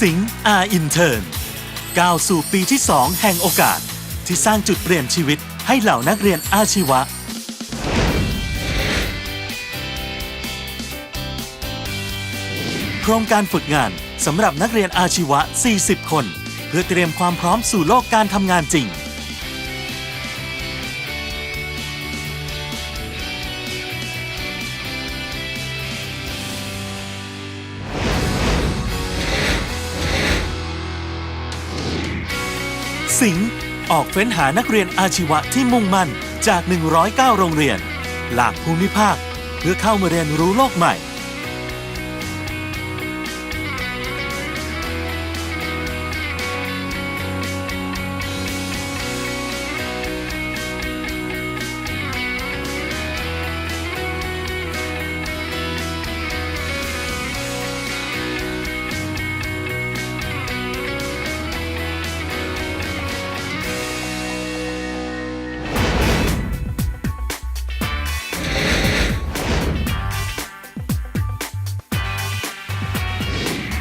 สิงห์อาอินเทอร์นก้าวสู่ปีที่ 2 แห่งโอกาส ที่สร้างจุดเปลี่ยนชีวิตให้เหล่านักเรียนอาชีวะ โครงการฝึกงานสำหรับนักเรียนอาชีวะ 40 คน เพื่อเตรียมความพร้อมสู่โลกการทำงานจริง สิงห์ออกเฟ้นหานักเรียนอาชีวะที่มุ่งมั่นจาก 109 โรงเรียน หลากภูมิภาค เพื่อเข้ามาเรียนรู้โลกใหม่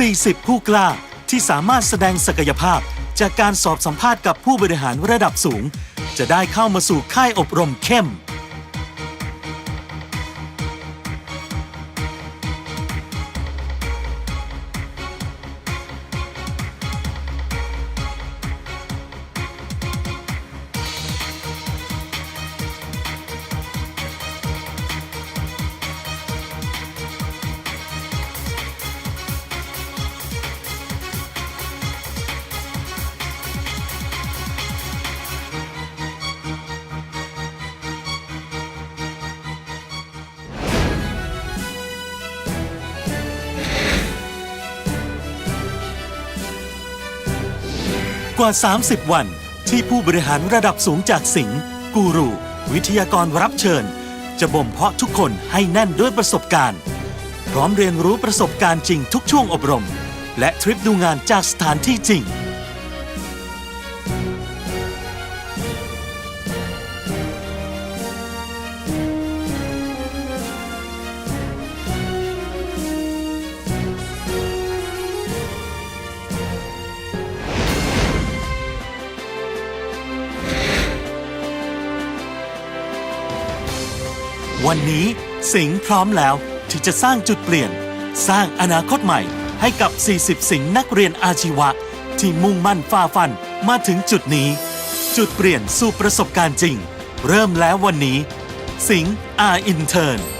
40 ผู้กล้าที่สามารถแสดงศักยภาพ จากการสอบสัมภาษณ์กับผู้บริหารระดับสูง จะได้เข้ามาสู่ค่ายอบรมเข้ม กว่า 30 วัน ที่ผู้บริหารระดับสูงจากสิงห์กูรู วิทยากรรับเชิญ จะบ่มเพาะทุกคนให้แน่นด้วยประสบการณ์ พร้อมเรียนรู้ประสบการณ์จริงทุกช่วงอบรม และทริปดูงานจากสถานที่จริง วันนี้สิงห์พร้อมแล้วที่จะสร้างจุดเปลี่ยน สร้างอนาคตใหม่ให้กับ 40 สิงห์นักเรียนอาชีวะ ที่มุ่งมั่นฝ่าฟันมาถึงจุดนี้ จุดเปลี่ยนสู่ประสบการณ์จริง เริ่มแล้ววันนี้ สิงห์อาอินเทอร์